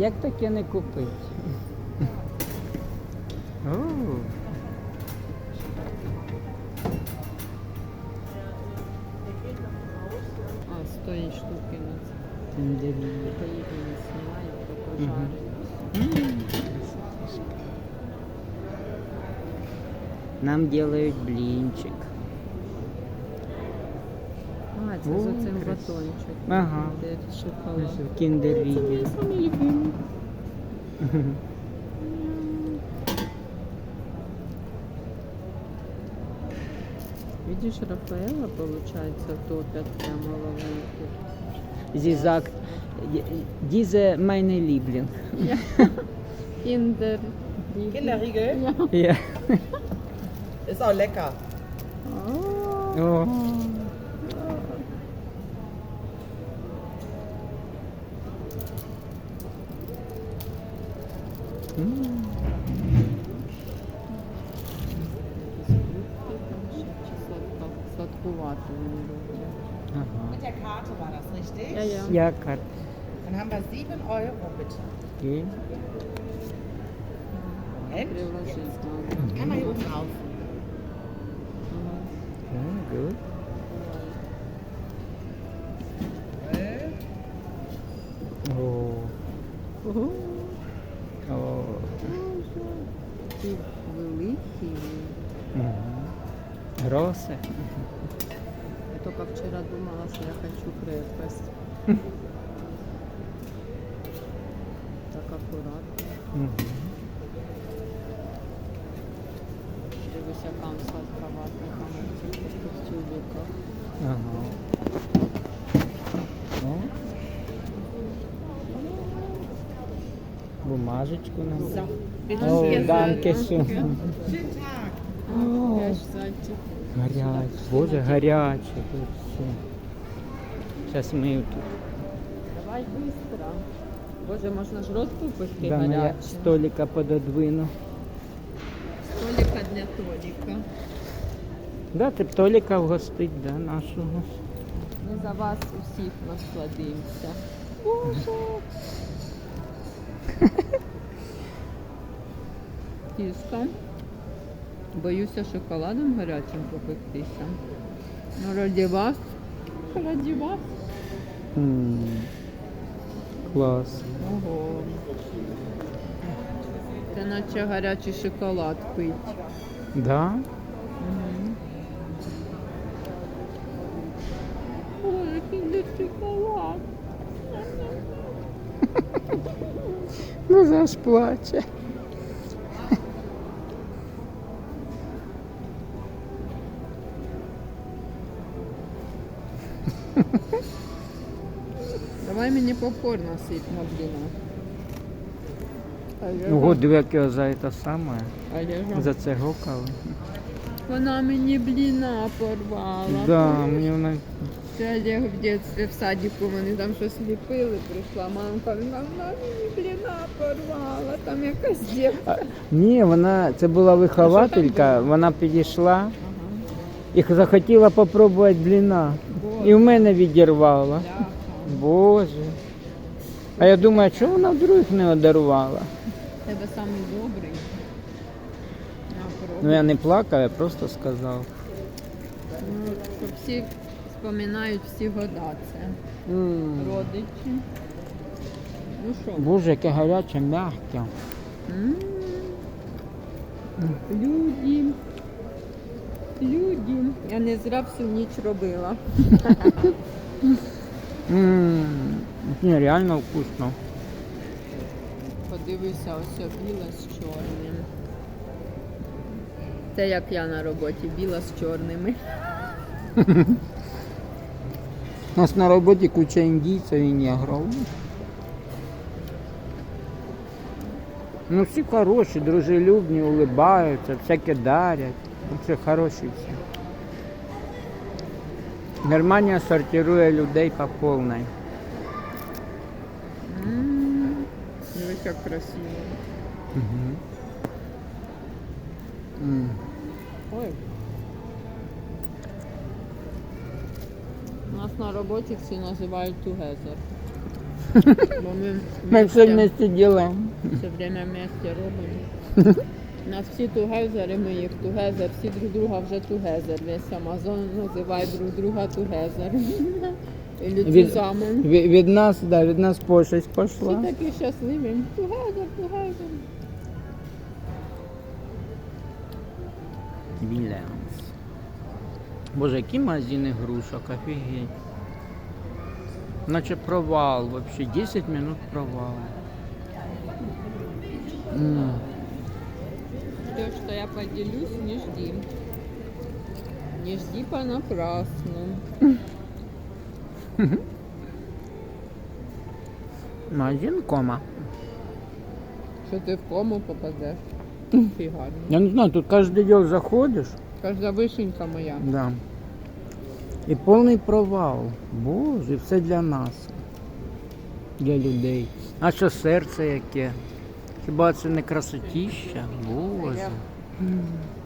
Як таке не купити? О, А, з тої штуки на це. тендері. Поїду не знімаю, то Мгм. пожарю. М, красотушка. Нам делают блинчик. А, це О, з оцим красиво. батончиком. Ага. Де шоколад. Киндер Це виде. мої самі любимі. Видишь, Рафаэла, получается, топят прямо ловушку. Sie sagt, diese meine Liebling. Kinder. Kinderriegel Ja. Ja. ist auch lecker. Oh. О. Mit der Karte war das richtig? Ja, ja. Ja, Karte. Dann haben wir 7 Euro, bitte. Gehen. Moment. Einmal hier oben auf. Ja, gut. Такі великі. Мгм. Роси. Я только вчера думала, что я хочу крепость. Так аккуратно. Мгм. Дивись, яка там сладковата, там в цих. Ага. О. Бумажечку нам. О, bitte. данке schön. Schönen Tag. О, Я ж зайчик. Гаряче. Боже, все. Зараз ми тут. Давай быстро. Боже, можна ж рот попити Да, я гаряче. столика пододвину. Столика для Толіка. Да, ти б Толіка вгостить, да, нашого. Ми за вас усіх насладимося. Боже. Тіска. Боюся шоколадом гарячим попектися. Ну, раді вас. Раді вас. М, Клас. Ого. Це наче гарячий шоколад пить. Да? Мгм. Ой, який шоколад. Ну заж плаче. Мені попкорн насип на бліна. А я Ну, от диви, як його за це саме. а я за- За це гукали. Вона мені бліна порвала. Да, мені вона. Це Олег в дитинстві в садіку вони там щось ліпили, прийшла мамка, вона вона мені бліна порвала, там якась дівка. Ні, вона це була вихователька, вона підійшла Ага. і захотіла попробувати бліна. І в мене відірвала. Бляха. Боже. А я думаю, чого вона вдруг не одарувала? Тебе самий добрий. Ну я не плакав, я просто сказав. Ну, щоб всі споминають всі года це. М. Родичі. Ну що? Боже, яке гаряче, м'яке. М. Люди. Люди. Я не зря всю ніч робила. М, Ні, реально вкусно. Подивися, ось біле з чорним. Це як я на роботі, біла з чорними. У нас на роботі куча індійців і негрів. Ну всі хороші, дружелюбні, улибаються, всяке дарять. Це хороші всі. Германія сортирує людей по повній. М, Дивись, як красиво. Угу. Ой. У нас на роботі всі називають together. Бо ми Ми все вместе- вместе все время вместе робимо. У нас всі тугезери, ми їх тугезер, всі друг друга вже тугезер. Весь Амазон називає друг друга тугезер. Від-. Від, від нас, да, від нас пошесть Всі пішла. такі щасливі. Тугезер, тугезер. Білянс. Боже, які магазини грушок, офігеть. Наче провал вообще, 10 минут провал. М. То, что я поделюсь, не жди. Не жди понапрасну. Магазин кома. Що ти в кому попадеш? Фігарно. Я не знаю, тут кожен день заходиш. Кожна вишенька моя. Да. І повний провал. Боже, все для нас. Для людей. А що серце яке? Хіба це не красотіща? Боже.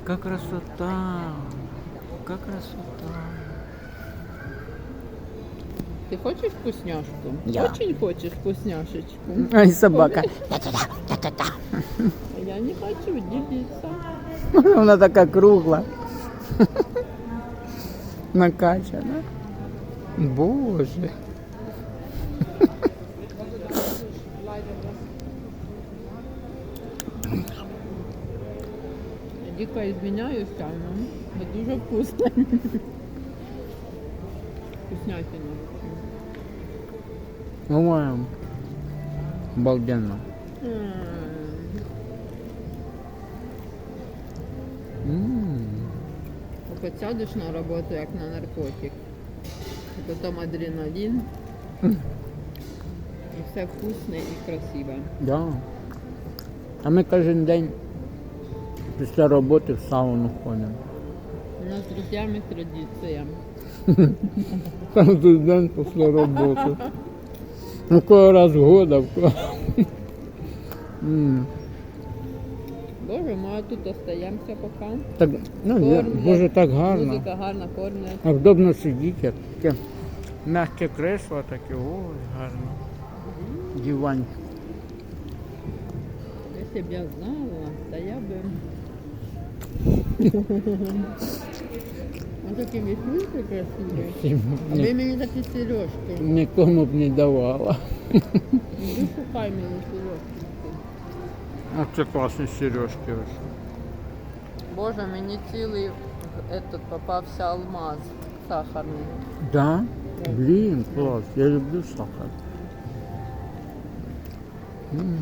Яка красота. Яка красота. Ти хочеш вкусняшку? Я. Очень хочеш вкусняшечку? Ай, собака. А я не хочу делиться. Вона така кругла. Накачана. Боже. Дико извиняюся, це дуже вкусно. Вкуснятина. По-моєму. Обалденно. М. М. Сядеш на роботу як на наркотик. І потім адреналін. І все вкусне і красиве. Да. А ми кожен день після роботи в сауну ходимо. У нас з друзями традиція. Кожен день після роботи. Ну, кого раз в года. в кого- М. Боже, ми тут остаємося поки. Так, ну, я, Кормлять. боже, так гарно. Музика гарна, кормлять. А вдобно сидіти. Таке м'яке кресло таке, ой, гарно. Диванчик. Якщо б я знала, то я би. Ось такі віснушки красиві. А ви мені такі сережки. Нікому б не давала. Іди шукай мені сережки. А це класні сережки ось. Боже, мені цілий этот попався алмаз сахарний. Да? Блін, клас, я люблю сахар. М.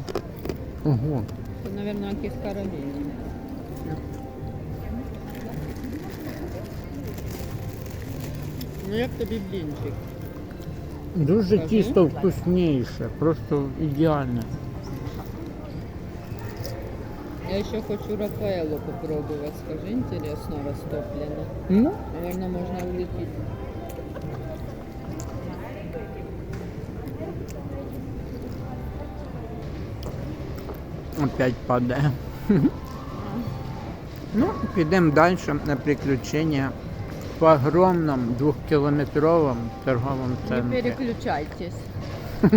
Ого. Це, мабуть, якісь карамельні. Ну як тобі блінчик? Дуже Скажи. тісто вкусніше, просто ідеальне. Я ще хочу Рафаелу попробувати. Скажи, інтересно, розтоплено. Ну, Наверное, можна улетіти. Опять падає. Ну, підемо далі на приключення по огромному двохкілометровому торговому Не переключайтесь.